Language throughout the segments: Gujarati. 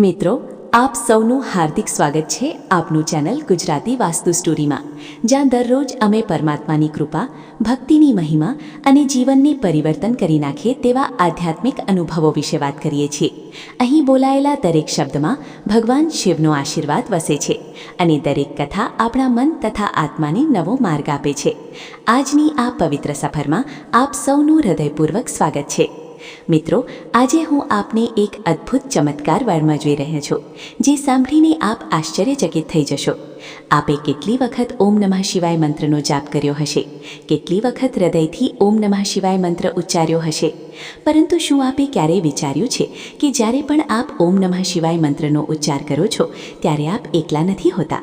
મિત્રો, આપ સૌનું હાર્દિક સ્વાગત છે આપનું ચેનલ ગુજરાતી વાસ્તુ સ્ટોરીમાં, જ્યાં દરરોજ અમે પરમાત્માની કૃપા, ભક્તિની મહિમા અને જીવનને પરિવર્તન કરી નાખે તેવા આધ્યાત્મિક અનુભવો વિશે વાત કરીએ છીએ. અહીં બોલાયેલા દરેક શબ્દમાં ભગવાન શિવનો આશીર્વાદ વસે છે અને દરેક કથા આપણા મન તથા આત્માને નવો માર્ગ આપે છે. આજની આ પવિત્ર સફરમાં આપ સૌનું હૃદયપૂર્વક સ્વાગત છે. મિત્રો, આજે હું આપને એક અદ્ભુત ચમત્કાર વર્ણવા જોઈ રહ્યો છું, જે સાંભળીને આપ આશ્ચર્યચકિત થઈ જશો. આપે કેટલી વખત ઓમ નમઃ શિવાય મંત્રનો જાપ કર્યો હશે? કેટલી વખત હૃદયથી ઓમ નમઃ શિવાય મંત્ર ઉચ્ચાર્યો હશે? પરંતુ શું આપે ક્યારેય વિચાર્યું છે કે જ્યારે પણ આપ ઓમ નમઃ શિવાય મંત્રનો ઉચ્ચાર કરો છો, ત્યારે આપ એકલા નથી હોતા?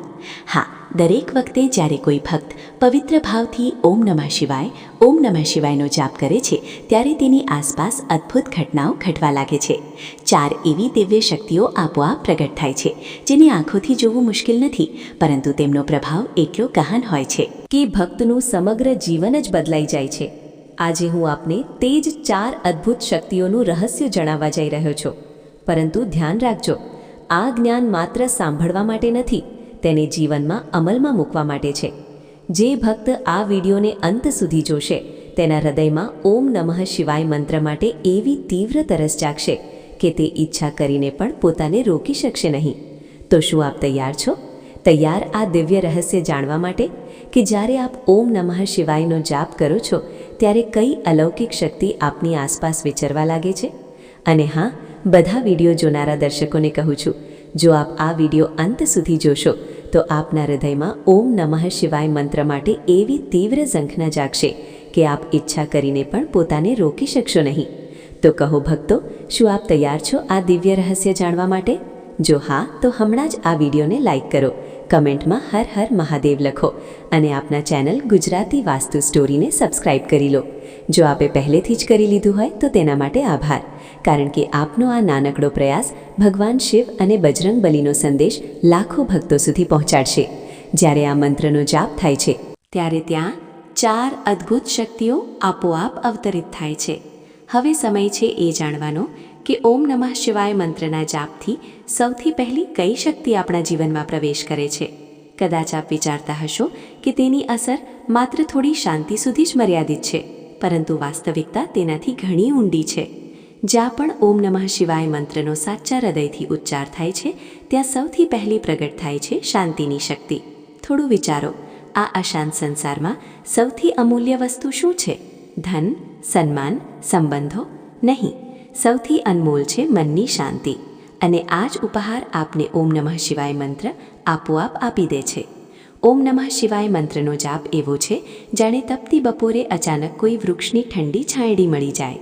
હા દરેક વખતે જ્યારે કોઈ ભક્ત પવિત્ર ભાવથી ઓમ નમઃ શિવાય, ઓમ નમઃ શિવાયનો જાપ કરે છે, ત્યારે તેની આસપાસ અદ્ભુત ઘટનાઓ ઘટવા લાગે છે. ચાર એવી દિવ્ય શક્તિઓ આપોઆપ પ્રગટ થાય છે, જેને આંખોથી જોવું મુશ્કેલ નથી, પરંતુ તેમનો પ્રભાવ એટલો ગહન હોય છે કે ભક્તનું સમગ્ર જીવન જ બદલાઈ જાય છે. આજે હું આપને તે જ ચાર અદ્ભુત શક્તિઓનું રહસ્ય જણાવવા જઈ રહ્યો છું. પરંતુ ધ્યાન રાખજો, આ જ્ઞાન માત્ર સાંભળવા માટે નથી તેને જીવનમાં અમલમાં મૂકવા માટે છે. જે ભક્ત આ વિડીયોને અંત સુધી જોશે, તેના હૃદયમાં ઓમ નમઃ શિવાય મંત્ર માટે એવી તીવ્ર તરસ જાગશે કે તે ઈચ્છા કરીને પણ પોતાને રોકી શકશે નહીં. તો શું આપ તૈયાર છો? તૈયાર આ દિવ્ય રહસ્ય જાણવા માટે કે જ્યારે આપ ઓમ નમઃ શિવાયનો જાપ કરો છો, ત્યારે કઈ અલૌકિક શક્તિ આપની આસપાસ વિચરવા લાગે છે? અને હા, બધા વીડિયો જોનારા દર્શકોને કહું છું જો આપ આ વીડિયો અંત સુધી જોશો, તો આપના હૃદયમાં ઓમ નમઃ શિવાય મંત્ર માટે એવી તીવ્ર ઝંખના જાગશે કે આપ ઈચ્છા કરીને પણ પોતાને રોકી શકશો નહીં. તો કહો ભક્તો, શું આપ તૈયાર છો આ દિવ્ય રહસ્ય જાણવા માટે? જો હા, તો હમણાં જ આ વિડીયોને લાઇક કરો, કમેન્ટમાં હર હર મહાદેવ લખો અને આપના ચેનલ ગુજરાતી વાસ્તુ સ્ટોરીને સબસ્ક્રાઇબ કરી લો. જો આપે પહેલેથી જ કરી લીધું હોય, તો તેના માટે આભાર. કારણ કે આપનો આ નાનકડો પ્રયાસ ભગવાન શિવ અને બજરંગ બલીનો સંદેશ લાખો ભક્તો સુધી પહોંચાડશે. જ્યારે આ મંત્રનો જાપ થાય છે, ત્યારે ત્યાં ચાર અદ્ભુત શક્તિઓ આપોઆપ અવતરિત થાય છે. હવે સમય છે એ જાણવાનો કે ઓમ નમઃ શિવાય મંત્રના જાપથી સૌથી પહેલી કઈ શક્તિ આપણા જીવનમાં પ્રવેશ કરે છે. કદાચ આપ વિચારતા હશો કે તેની અસર માત્ર થોડી શાંતિ સુધી જ મર્યાદિત છે, પરંતુ વાસ્તવિકતા તેનાથી ઘણી ઊંડી છે. જ્યાં પણ ઓમ નમઃ શિવાય મંત્રનો સાચા હૃદયથી ઉચ્ચાર થાય છે, ત્યાં સૌથી પહેલી પ્રગટ થાય છે શાંતિની શક્તિ. થોડું વિચારો, આ અશાંત સંસારમાં સૌથી અમૂલ્ય વસ્તુ શું છે? ધન, સન્માન, સંબંધો? નહીં, સૌથી અનમોલ છે મનની શાંતિ. અને આ જ ઉપહાર આપને ઓમ નમઃ શિવાય મંત્ર આપોઆપ આપી દે છે. ઓમ નમઃ શિવાય મંત્રનો જાપ એવો છે, જાણે તપતી બપોરે અચાનક કોઈ વૃક્ષની ઠંડી છાંયડી મળી જાય.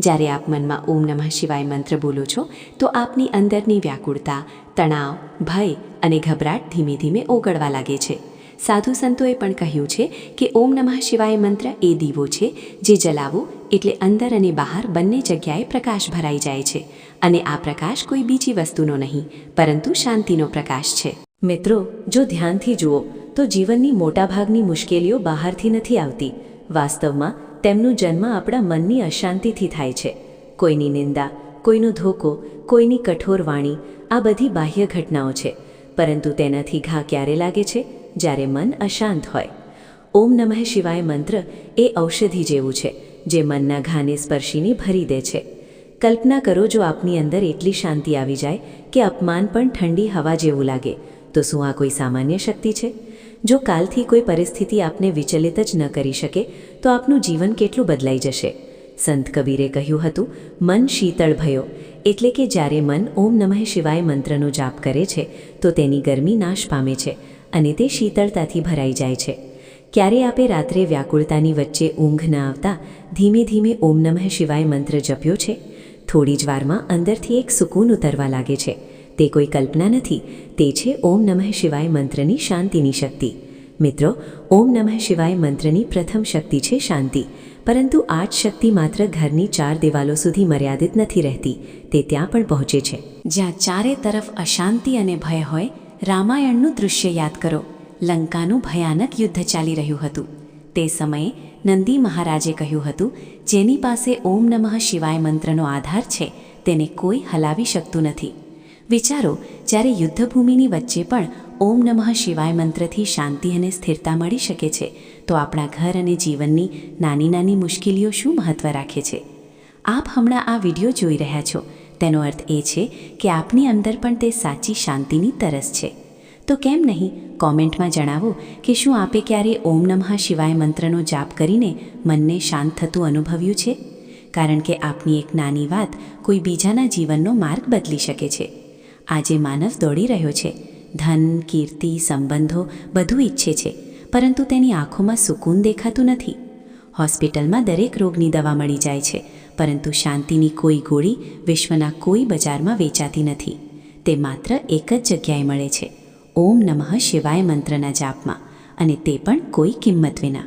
જ્યારે આપ મનમાં ઓમ નમઃ શિવાય મંત્ર બોલો છો, તો આપની અંદરની વ્યાકુળતા, તણાવ, ભય અને ગભરાટ ધીમે ધીમે ઓગળવા લાગે છે. સાધુ સંતોએ પણ કહ્યું છે કે ઓમ નમઃ શિવાય મંત્ર એ દીવો છે, જે જલાવો એટલે અંદર અને બહાર બંને જગ્યાએ પ્રકાશ ભરાઈ જાય છે. અને આ પ્રકાશ કોઈ બીજી વસ્તુનો નહીં, પરંતુ શાંતિનો પ્રકાશ છે. મિત્રો, જો ધ્યાનથી જુઓ, તો જીવનની મોટાભાગની મુશ્કેલીઓ બહારથી નથી આવતી. વાસ્તવમાં તેમનો જન્મ આપણા મનની અશાંતિથી થાય છે. કોઈની નિંદા, કોઈનો ધોકો, કોઈની કઠોર વાણી, આ બધી બાહ્ય ઘટનાઓ છે. પરંતુ તેનાથી ઘા ક્યારે લાગે છે? જ્યારે મન અશાંત હોય. ઓમ નમઃ શિવાય મંત્ર એ ઔષધિ જેવું છે, જે મનના ઘાને સ્પર્શીને ભરી દે છે. કલ્પના કરો જો આપની અંદર એટલી શાંતિ આવી જાય કે અપમાન પણ ઠંડી હવા જેવું લાગે, તો શું આ કોઈ સામાન્ય શક્તિ છે? જો કાલથી કોઈ પરિસ્થિતિ આપને વિચલિત જ ન કરી શકે, તો આપનું જીવન કેટલું બદલાઈ જશે? સંત કબીરે કહ્યું હતું, મન શીતળ ભયો. એટલે કે જ્યારે મન ઓમ નમઃ શિવાય મંત્રનો જાપ કરે છે, તો તેની ગરમી નાશ પામે છે અને તે શીતળતાથી ભરાઈ જાય છે. ક્યારે આપે રાત્રે વ્યાકુળતાની વચ્ચે ઊંઘ ન આવતા, ધીમે ધીમે ઓમ નમઃ શિવાય મંત્ર જપ્યો છે? થોડી જ વારમાં અંદરથી એક સુકૂન ઉતરવા લાગે છે. તે કોઈ કલ્પના નથી. તે છે ઓમ નમઃ શિવાય મંત્રની શાંતિની શક્તિ. મિત્રો, ઓમ નમઃ શિવાય મંત્રની પ્રથમ શક્તિ છે શાંતિ. પરંતુ આ જ શક્તિ માત્ર ઘરની ચાર દિવાલો સુધી મર્યાદિત નથી રહેતી. તે ત્યાં પણ પહોંચે છે. જ્યાં ચારે તરફ અશાંતિ અને ભય હોય, રામાયણનું દૃશ્ય યાદ કરો. લંકાનું ભયાનક યુદ્ધ ચાલી રહ્યું હતું. તે સમયે નંદી મહારાજે કહ્યું હતું, જેની પાસે ઓમ નમઃ શિવાય મંત્રનો આધાર છે, તેને કોઈ હલાવી શકતું નથી. વિચારો, જ્યારે યુદ્ધભૂમિની વચ્ચે પણ ઓમ નમઃ શિવાય મંત્રથી શાંતિ અને સ્થિરતા મળી શકે છે, તો આપણા ઘર અને જીવનની નાની નાની મુશ્કેલીઓ શું મહત્ત્વ રાખે છે? આપ હમણાં આ વીડિયો જોઈ રહ્યા છો. તેનો અર્થ એ છે કે આપની અંદર પણ તે સાચી શાંતિની તરસ છે. તો કેમ નહીં? કોમેન્ટમાં જણાવો કે શું આપે ક્યારે ઓમ નમઃ શિવાય મંત્રનો જાપ કરીને મનને શાંત થતું અનુભવ્યું છે? કારણ કે આપની એક નાની વાત કોઈ બીજાના જીવનનો માર્ગ બદલી શકે છે. આજે માનવ દોડી રહ્યો છે. ધન, કીર્તિ, સંબંધો બધું ઈચ્છે છે, પરંતુ તેની આંખોમાં સુકૂન દેખાતું નથી. હોસ્પિટલમાં દરેક રોગની દવા મળી જાય છે, પરંતુ શાંતિની કોઈ ગોળી વિશ્વના કોઈ બજારમાં વેચાતી નથી. તે માત્ર એક જ જગ્યાએ મળે છે. ઓમ નમઃ શિવાય મંત્રના જાપમાં, અને તે પણ કોઈ કિંમત વિના.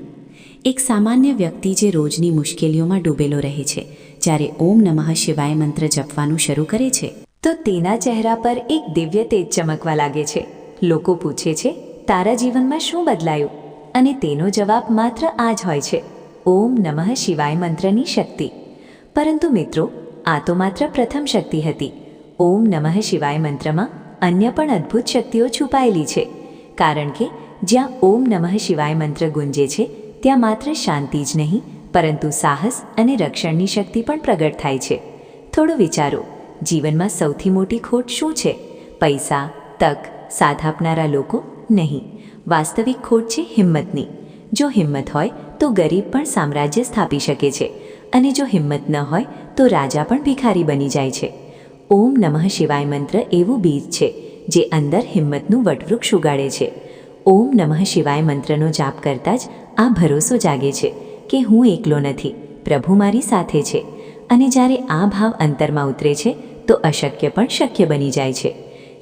એક સામાન્ય વ્યક્તિ જે રોજની મુશ્કેલીઓમાં ડૂબેલો રહે છે, જ્યારે ઓમ નમઃ શિવાય મંત્ર જપવાનું શરૂ કરે છે તો તેના ચહેરા પર એક દિવ્ય તેજ ચમકવા લાગે છે. લોકો પૂછે છે, તારા જીવનમાં શું બદલાયું? અને તેનો જવાબ માત્ર આ જ હોય છે, ઓમ નમઃ શિવાય મંત્રની શક્તિ. પરંતુ મિત્રો, આ તો માત્ર પ્રથમ શક્તિ હતી. ઓમ નમઃ શિવાય મંત્રમાં અન્ય પણ અદ્ભુત શક્તિઓ છુપાયેલી છે. કારણ કે, જ્યાં ઓમ નમઃ શિવાય મંત્ર ગુંજે છે, ત્યાં માત્ર શાંતિ જ નહીં, પરંતુ સાહસ અને રક્ષણની શક્તિ પણ પ્રગટ થાય છે. થોડું વિચારો. જીવનમાં સૌથી મોટી ખોટ શું છે? પૈસા, તક, સાથ આપનારા લોકો? નહીં. વાસ્તવિક ખોટ છે હિંમતની. જો હિંમત હોય, તો ગરીબ પણ સામ્રાજ્ય સ્થાપી શકે છે. અને જો હિંમત ન હોય, તો રાજા પણ ભિખારી બની જાય છે. ઓમ નમઃ શિવાય મંત્ર એવું બીજ છે, જે અંદર હિંમતનું વટવૃક્ષ ઉગાડે છે. ઓમ નમઃ શિવાય મંત્રનો જાપ કરતાં જ આ ભરોસો જાગે છે કે હું એકલો નથી, પ્રભુ મારી સાથે છે. અને જ્યારે આ ભાવ અંતરમાં ઉતરે છે તો અશક્ય પણ શક્ય બની જાય છે.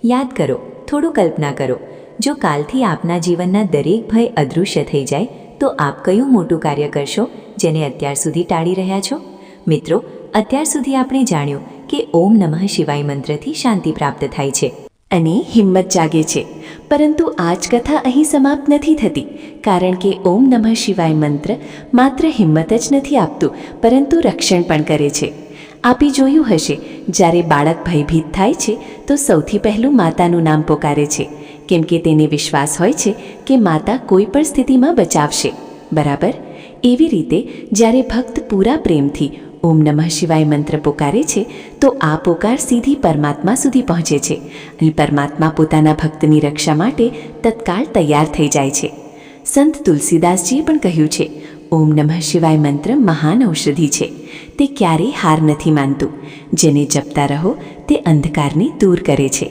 યાદ કરો, થોડું કલ્પના કરો, જો કાલથી આપના જીવનના દરેક ભય અદૃશ્ય થઈ જાય, તો આપ કયું મોટું કાર્ય કરશો, જેને અત્યાર સુધી ટાળી રહ્યા છો? મિત્રો, અત્યાર સુધી આપણે જાણ્યું કે ઓમ નમઃ શિવાય મંત્રથી શાંતિ પ્રાપ્ત થાય છે અને હિંમત જાગે છે. પરંતુ આ જ કથા અહીં સમાપ્ત નથી થતી, કારણ કે ઓમ નમઃ શિવાય મંત્ર માત્ર હિંમત જ નથી આપતું, પરંતુ રક્ષણ પણ કરે છે. આપી જોયું હશે. જ્યારે બાળક ભયભીત થાય છે, તો સૌથી પહેલું માતાનું નામ પોકારે છે. કેમ કે તેને વિશ્વાસ હોય છે કે માતા કોઈ પણ સ્થિતિમાં બચાવશે. બરાબર? એવી રીતે, જ્યારે ભક્ત પૂરા પ્રેમથી ઓમ નમઃ શિવાય મંત્ર પોકારે છે, તો આ પોકાર સીધી પરમાત્મા સુધી પહોંચે છે અને પરમાત્મા પોતાના ભક્તની રક્ષા માટે તત્કાળ તૈયાર થઈ જાય છે. સંત તુલસીદાસજીએ પણ કહ્યું છે ઓમ નમઃ શિવાય મંત્ર મહાન ઔષધિ છે. તે ક્યારેય હાર નથી માનતું. જેને જપતા રહો, તે અંધકારને દૂર કરે છે.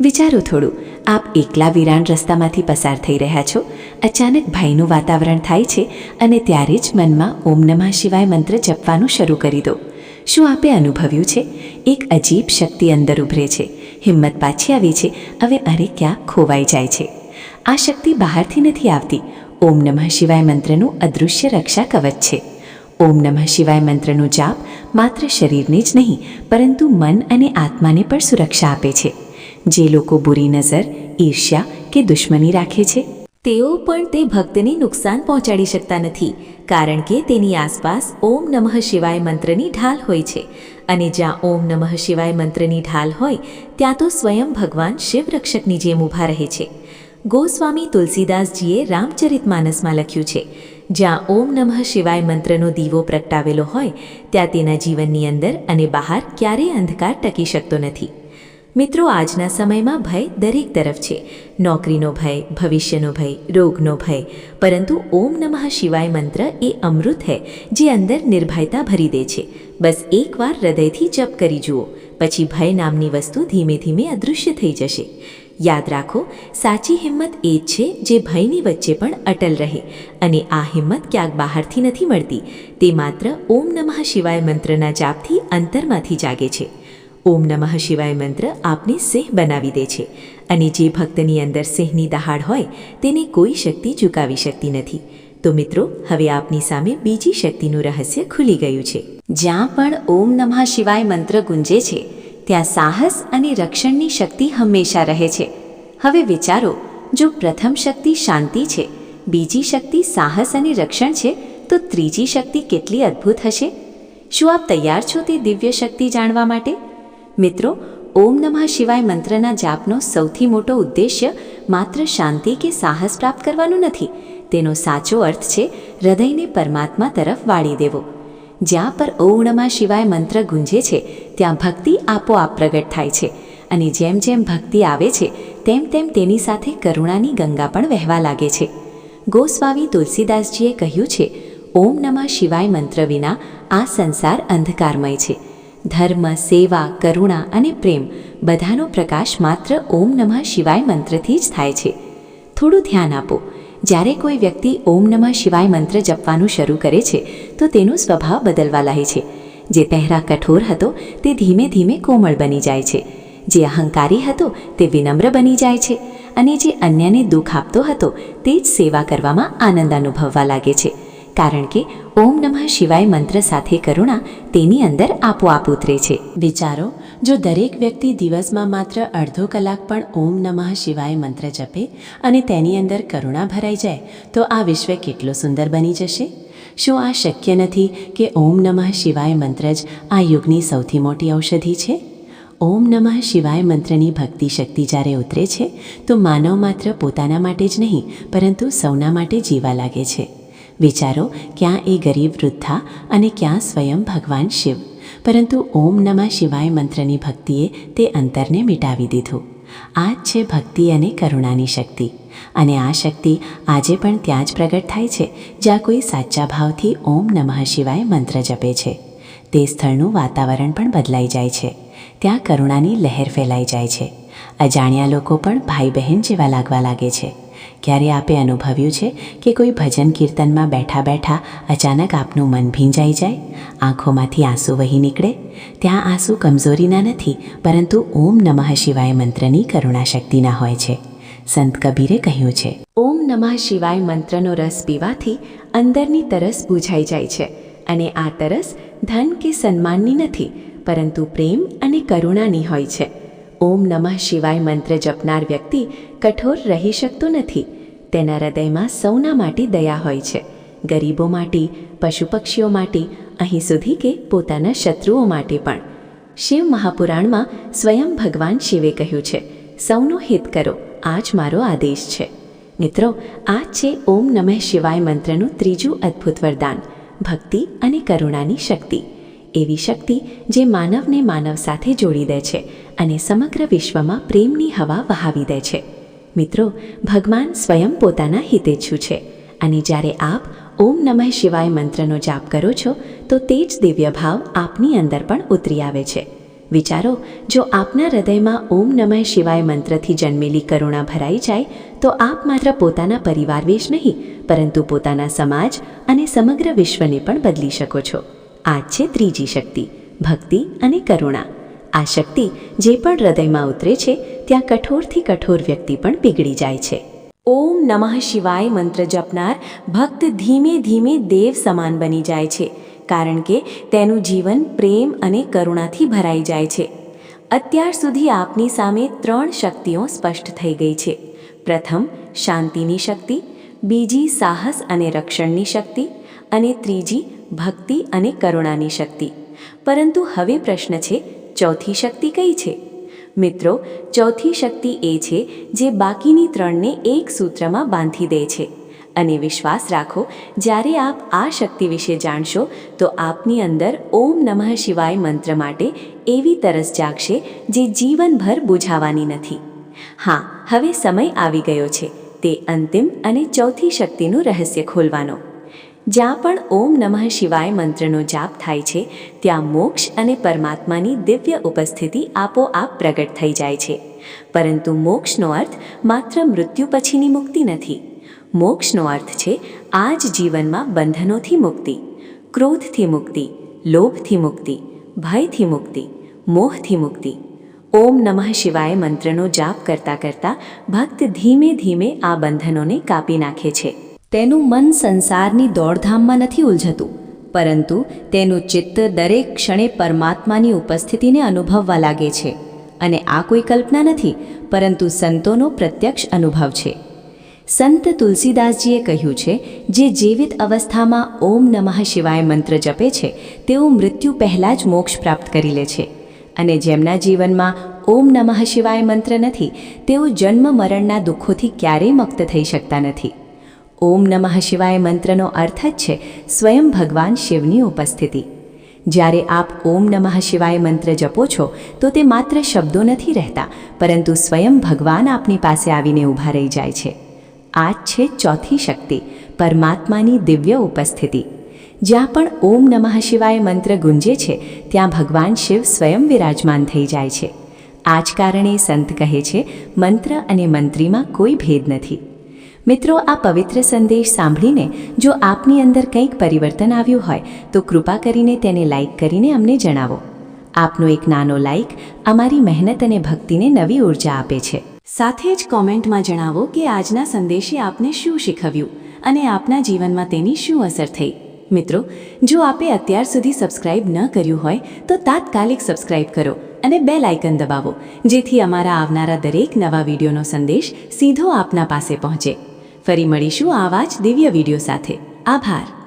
વિચારો થોડું, આપ એકલા વિરાણ રસ્તામાંથી પસાર થઈ રહ્યા છો? અચાનક ભયનું વાતાવરણ થાય છે અને ત્યારે જ મનમાં ઓમ નમઃ શિવાય મંત્ર જપવાનું શરૂ કરી દો. શું આપે અનુભવ્યું છે? એક અજીબ શક્તિ અંદર ઉભરે છે. હિંમત પાછી આવી છે. હવે અરે ક્યાં ખોવાઈ જાય છે? આ શક્તિ બહારથી નથી આવતી. ઓમ નમઃ શિવાય મંત્રનું અદૃશ્ય રક્ષા કવચ છે. ઓમ નમઃ શિવાય મંત્રનો જાપ માત્ર શરીરને જ નહીં, પરંતુ મન અને આત્માને પણ સુરક્ષા આપે છે. જે લોકો બુરી નજર, ઈર્ષ્યા કે દુશ્મની રાખે છે, તેઓ પણ તે ભક્તને નુકસાન પહોંચાડી શકતા નથી, કારણ કે તેની આસપાસ ઓમ નમઃ શિવાય મંત્રની ઢાલ હોય છે. અને જ્યાં ઓમ નમઃ શિવાય મંત્રની ઢાલ હોય, ત્યાં તો સ્વયં ભગવાન શિવ રક્ષકની જેમ ઊભા રહે છે. ગોસ્વામી તુલસીદાસજીએ રામચરિતમાનસમાં લખ્યું છે, જ્યાં ઓમ નમઃ શિવાય મંત્રનો દીવો પ્રગટાવેલો હોય, ત્યાં તેના જીવનની અંદર અને બહાર ક્યારેય અંધકાર ટકી શકતો નથી. મિત્રો, આજના સમયમાં ભય દરેક તરફ છે. નોકરીનો ભય, ભવિષ્યનો ભય, રોગનો ભય, પરંતુ ઓમ નમઃ શિવાય મંત્ર એ અમૃત હૈ, જે અંદર નિર્ભયતા ભરી દે છે. બસ એકવાર હૃદયથી જપ કરી જુઓ, પછી ભય નામની વસ્તુ ધીમે ધીમે અદૃશ્ય થઈ જશે. યાદ રાખો, સાચી હિંમત એ જ છે જે ભયની વચ્ચે પણ અટલ રહે અને આ હિંમત ક્યાંક બહારથી નથી મળતી, તે માત્ર ઓમ નમઃ શિવાય મંત્રના જાપથી અંતરમાંથી જાગે છે. ઓમ નમઃ શિવાય મંત્ર આપને સિંહ બનાવી દે છે અને જે ભક્તની અંદર સિંહની દહાડ હોય, તેને કોઈ શક્તિ ચૂકાવી શકતી નથી. તો મિત્રો, હવે આપની સામે બીજી શક્તિનું રહસ્ય ખુલી ગયું છે. જ્યાં પણ ઓમ નમઃ શિવાય મંત્ર ગુંજે છે ત્યાં સાહસ અને રક્ષણની શક્તિ હંમેશા રહે છે. હવે વિચારો, જો પ્રથમ શક્તિ શાંતિ છે, બીજી શક્તિ સાહસ અને રક્ષણ છે, તો ત્રીજી શક્તિ કેટલી અદ્ભુત હશે? શું આપ તૈયાર છો તે દિવ્ય શક્તિ જાણવા માટે? મિત્રો, ઓમ નમઃ શિવાય મંત્રના જાપનો સૌથી મોટો ઉદ્દેશ્ય માત્ર શાંતિ કે સાહસ પ્રાપ્ત કરવાનું નથી. તેનો સાચો અર્થ છે, હૃદયને પરમાત્મા તરફ વાળી દેવો. જ્યાં પર ઓમ નમઃ શિવાય મંત્ર ગુંજે છે, ત્યાં ભક્તિ આપોઆપ પ્રગટ થાય છે. અને જેમ જેમ ભક્તિ આવે છે, તેમ તેમ તેની સાથે કરુણાની ગંગા પણ વહેવા લાગે છે. ગોસ્વામી તુલસીદાસજીએ કહ્યું છે, ઓમ નમઃ શિવાય મંત્ર વિના આ સંસાર અંધકારમય છે. ધર્મ, સેવા, કરુણા અને પ્રેમ બધાનો પ્રકાશ માત્ર ઓમ નમઃ શિવાય મંત્રથી જ થાય છે. થોડું ધ્યાન આપો. જ્યારે કોઈ વ્યક્તિ ઓમ નમઃ શિવાય મંત્ર જપવાનું શરૂ કરે છે, તો તેનો સ્વભાવ બદલવા લાગે છે. જે પહેરા કઠોર હતો, તે ધીમે ધીમે કોમળ બની જાય છે. જે અહંકારી હતો, તે વિનમ્ર બની જાય છે. અને જે અન્યને દુઃખ આપતો હતો, તે જ સેવા કરવામાં આનંદ અનુભવવા લાગે છે. કારણ કે ઓમ નમઃ શિવાય મંત્ર સાથે કરુણા તેની અંદર આપોઆપ ઉતરે છે. વિચારો જો દરેક વ્યક્તિ દિવસમાં માત્ર અડધો કલાક પણ ઓમ નમઃ શિવાય મંત્ર જપે અને તેની અંદર કરુણા ભરાઈ જાય, તો આ વિશ્વ કેટલો સુંદર બની જશે? શું આ શક્ય નથી કે ઓમ નમઃ શિવાય મંત્ર જ આ યુગની સૌથી મોટી ઔષધિ છે? ઓમ નમઃ શિવાય મંત્રની ભક્તિ શક્તિ જ્યારે ઉતરે છે, તો માનવ માત્ર પોતાના માટે જ નહીં, પરંતુ સૌના માટે જીવા લાગે છે. વિચારો ક્યાં એ ગરીબ વૃદ્ધા અને ક્યાં સ્વયં ભગવાન શિવ. પરંતુ ઓમ નમઃ શિવાય મંત્રની ભક્તિએ તે અંતરને મિટાવી દીધું. આ જ છે ભક્તિ અને કરુણાની શક્તિ. અને આ શક્તિ આજે પણ ત્યાં જ પ્રગટ થાય છે, જ્યાં કોઈ સાચા ભાવથી ઓમ નમઃ શિવાય મંત્ર જપે છે. તે સ્થળનું વાતાવરણ પણ બદલાઈ જાય છે. ત્યાં કરુણાની લહેર ફેલાઈ જાય છે. અજાણ્યા લોકો પણ ભાઈ બહેન જેવા લાગવા લાગે છે. ક્યારે આપે અનુભવ્યું છે કે કોઈ ભજન કીર્તનમાં બેઠા બેઠા અચાનક આપનું મન ભીંજાઈ જાય, આંખોમાંથી આંસુ વહી નીકળે. ત્યાં આંસુ કમજોરીના નથી, પરંતુ ઓમ નમઃ શિવાય મંત્રની કરુણા શક્તિના હોય છે. સંત કબીરે કહ્યું છે, ઓમ નમઃ શિવાય મંત્રનો રસ પીવાથી અંદરની તરસ બુઝાઈ જાય છે અને આ તરસ ધન કે સન્માનની નથી, પરંતુ પ્રેમ અને કરુણાની હોય છે. ઓમ નમઃ શિવાય મંત્ર જપનાર વ્યક્તિ કઠોર રહી શકતો નથી. તેના હૃદયમાં સૌના માટે દયા હોય છે. ગરીબો માટે પશુ પક્ષીઓ માટે, અહીં સુધી કે પોતાના શત્રુઓ માટે પણ. શિવ મહાપુરાણમાં સ્વયં ભગવાન શિવે કહ્યું છે, સૌનું હિત કરો. આ જ મારો આદેશ છે. મિત્રો, આ છે ઓમ નમઃ શિવાય મંત્રનું ત્રીજું અદ્ભુત વરદાન, ભક્તિ અને કરુણાની શક્તિ. એવી શક્તિ જે માનવને માનવ સાથે જોડી દે છે. અને સમગ્ર વિશ્વમાં પ્રેમની હવા વહાવી દે છે. મિત્રો, ભગવાન સ્વયં પોતાના હિતેચ્છુ છે અને જ્યારે આપ ઓમ નમઃ શિવાય મંત્રનો જાપ કરો છો, તો તે જ દિવ્ય ભાવ આપની અંદર પણ ઉતરી આવે છે. વિચારો, જો આપના હૃદયમાં ઓમ નમઃ શિવાય મંત્રથી જન્મેલી કરુણા ભરાઈ જાય, તો આપ માત્ર પોતાના પરિવાર વિશ નહીં, પરંતુ પોતાના સમાજ અને સમગ્ર વિશ્વને પણ બદલી શકો છો. આ છે ત્રીજી શક્તિ, ભક્તિ અને કરુણા. આ શક્તિ જે પણ હૃદયમાં ઉતરે છે, ત્યાં કઠોરથી કઠોર વ્યક્તિ પણ પીગળી જાય છે. ઓમ નમઃ શિવાય મંત્ર જપનાર ભક્ત ધીમે ધીમે દેવ સમાન બની જાય છે, કારણ કે તેનું જીવન પ્રેમ અને કરુણાથી ભરાઈ જાય છે. અત્યાર સુધી આપની સામે ત્રણ શક્તિઓ સ્પષ્ટ થઈ ગઈ છે. પ્રથમ, શાંતિની શક્તિ, બીજી, સાહસ અને રક્ષણની શક્તિ, અને ત્રીજી, ભક્તિ અને કરુણાની શક્તિ. પરંતુ હવે પ્રશ્ન છે ચોથી શક્તિ કઈ છે? મિત્રો, ચોથી શક્તિ એ છે જે બાકીની ત્રણને એક સૂત્રમાં બાંધી દે છે. અને વિશ્વાસ રાખો, જ્યારે આપ આ શક્તિ વિશે જાણશો, તો આપની અંદર ઓમ નમઃ શિવાય મંત્ર માટે એવી તરસ જાગશે જે જીવનભર બુઝાવાની નથી. હા, હવે સમય આવી ગયો છે. તે અંતિમ અને ચોથી શક્તિનું રહસ્ય ખોલવાનો. જ્યાં પણ ઓમ નમઃ શિવાય મંત્રનો જાપ થાય છે, ત્યાં મોક્ષ અને પરમાત્માની દિવ્ય ઉપસ્થિતિ આપોઆપ પ્રગટ થઈ જાય છે. પરંતુ મોક્ષનો અર્થ માત્ર મૃત્યુ પછીની મુક્તિ નથી. મોક્ષનો અર્થ છે આ જ જીવનમાં બંધનોથી મુક્તિ, ક્રોધથી મુક્તિ, લોભથી મુક્તિ, ભયથી મુક્તિ, મોહથી મુક્તિ. ઓમ નમઃ શિવાય મંત્રનો જાપ કરતાં કરતાં ભક્ત ધીમે ધીમે આ બંધનોને કાપી નાખે છે. તેનું મન સંસારની દોડધામમાં નથી ઉલઝતું, પરંતુ તેનું ચિત્ત દરેક ક્ષણે પરમાત્માની ઉપસ્થિતિને અનુભવવા લાગે છે. અને આ કોઈ કલ્પના નથી, પરંતુ સંતોનો પ્રત્યક્ષ અનુભવ છે. સંત તુલસીદાસજીએ કહ્યું છે, જે જીવિત અવસ્થામાં ઓમ નમઃ શિવાય મંત્ર જપે છે, તેઓ મૃત્યુ પહેલાં જ મોક્ષ પ્રાપ્ત કરી લે છે. અને જેમના જીવનમાં ઓમ નમઃ શિવાય મંત્ર નથી, તેઓ જન્મ મરણના દુઃખોથી ક્યારેય મુક્ત થઈ શકતા નથી. ઓમ નમઃ શિવાય મંત્રનો અર્થ જ છે સ્વયં ભગવાન શિવની ઉપસ્થિતિ. જ્યારે આપ ઓમ નમઃ શિવાય મંત્ર જપો છો, તો તે માત્ર શબ્દો નથી રહેતા, પરંતુ સ્વયં ભગવાન આપની પાસે આવીને ઊભા રહી જાય છે. આ છે ચોથી શક્તિ, પરમાત્માની દિવ્ય ઉપસ્થિતિ. જ્યાં પણ ઓમ નમઃ શિવાય મંત્ર ગુંજે છે, ત્યાં ભગવાન શિવ સ્વયં વિરાજમાન થઈ જાય છે. આ જ કારણે સંત કહે છે, મંત્ર અને મંત્રીમાં કોઈ ભેદ નથી. મિત્રો, આ પવિત્ર સંદેશ સાંભળીને જો આપની અંદર કંઈક પરિવર્તન આવ્યું હોય, તો કૃપા કરીને તેને લાઈક કરીને અમને જણાવો. આપનો એક નાનો લાઈક અમારી મહેનત અને ભક્તિને નવી ઊર્જા આપે છે. સાથે જ કોમેન્ટમાં જણાવો કે આજના સંદેશે આપને શું શીખવ્યું અને આપના જીવનમાં તેની શું અસર થઈ. મિત્રો, જો આપે અત્યાર સુધી સબસ્ક્રાઇબ ન કર્યું હોય, તો તાત્કાલિક સબસ્ક્રાઇબ કરો અને બેલ આઇકન દબાવો, જેથી અમારા આવનારા દરેક નવા વિડીયોનો સંદેશ સીધો આપના પાસે પહોંચે. ફરી મળીશું આવા જ દિવ્ય વીડિયો સાથે. આભાર.